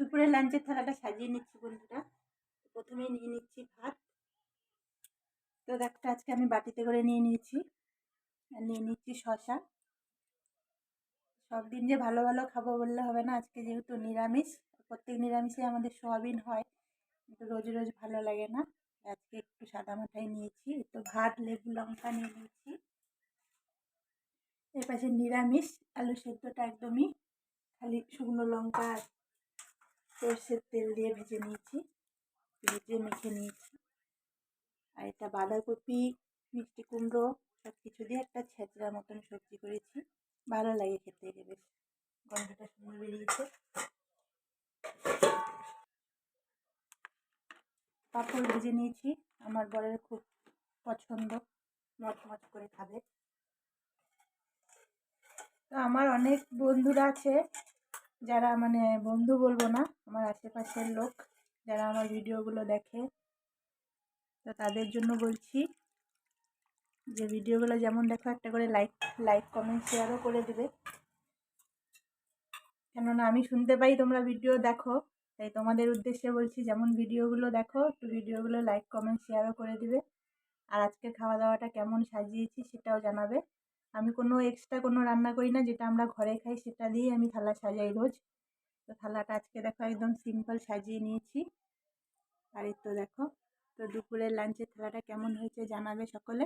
দুপুরে লাঞ্চের থালাটা সাজিয়ে নিচ্ছি বন্ধুরা। প্রথমেই নিয়ে নিচ্ছি ভাত। তো দেখটা আজকে আমি বাটিতে করে নিয়ে নিয়েছি। আর নিয়ে নিচ্ছি শশা সব দিন যে ভালো ভালো খাব বললে হবে না, আজকে যেহেতু নিরামিষ, প্রত্যেক নিরামিষে আমাদের সোয়াবিন হয়। কিন্তু রোজ রোজ ভালো লাগে না। আজকে একটু সাদা মাথায় নিয়েছি, একটু ভাত, লেবু, লঙ্কা নিয়ে নিয়েছি। এর পাশে নিরামিষ, আলু সেদ্ধটা একদমই খালি শুকনো লঙ্কা সর্ষের তেল দিয়ে ভেজে নিয়েছি। ভেজে মেখে নিয়েছি। আর এটা বাঁধাকপি, মিষ্টি কুমড়ো সব কিছু দিয়ে একটা ছেঁচড়া মতন সবজি করেছি। ভালো লাগে খেতে এটা বেশ। গন্ধটা সুন্দর বেরিয়েছে। পাঁপড় ভেজে নিয়েছি। আমার বরের খুব পছন্দ। মচমচ করে খাবে। তো আমার অনেক বন্ধুরা আছে যারা মানে বন্ধু বলব না, আমার আশেপাশের লোক যারা আমার ভিডিওগুলো দেখে, তো তাদের জন্য বলছি যে ভিডিওগুলো যেমন দেখো, একটা করে লাইক লাইক কমেন্ট শেয়ারও করে দেবে। কেননা আমি শুনতে পাই তোমরা ভিডিও দেখো, তাই তোমাদের উদ্দেশ্যে বলছি যেমন ভিডিওগুলো দেখো, একটু ভিডিওগুলো লাইক কমেন্ট শেয়ারও করে দিবে। আর আজকের খাওয়া দাওয়াটা কেমন সাজিয়েছি সেটাও জানাবে। আমি কোনো এক্সট্রা কোনো রান্না করি না, যেটা আমরা ঘরে খাই সেটা দিয়েই আমি থালা সাজাই রোজ। তো থালাটা আজকে দেখো একদম সিম্পল সাজিয়ে নিয়েছি। আর তো দেখো, তো দুপুরের লাঞ্চের থালাটা কেমন হয়েছে জানাবে সকলে?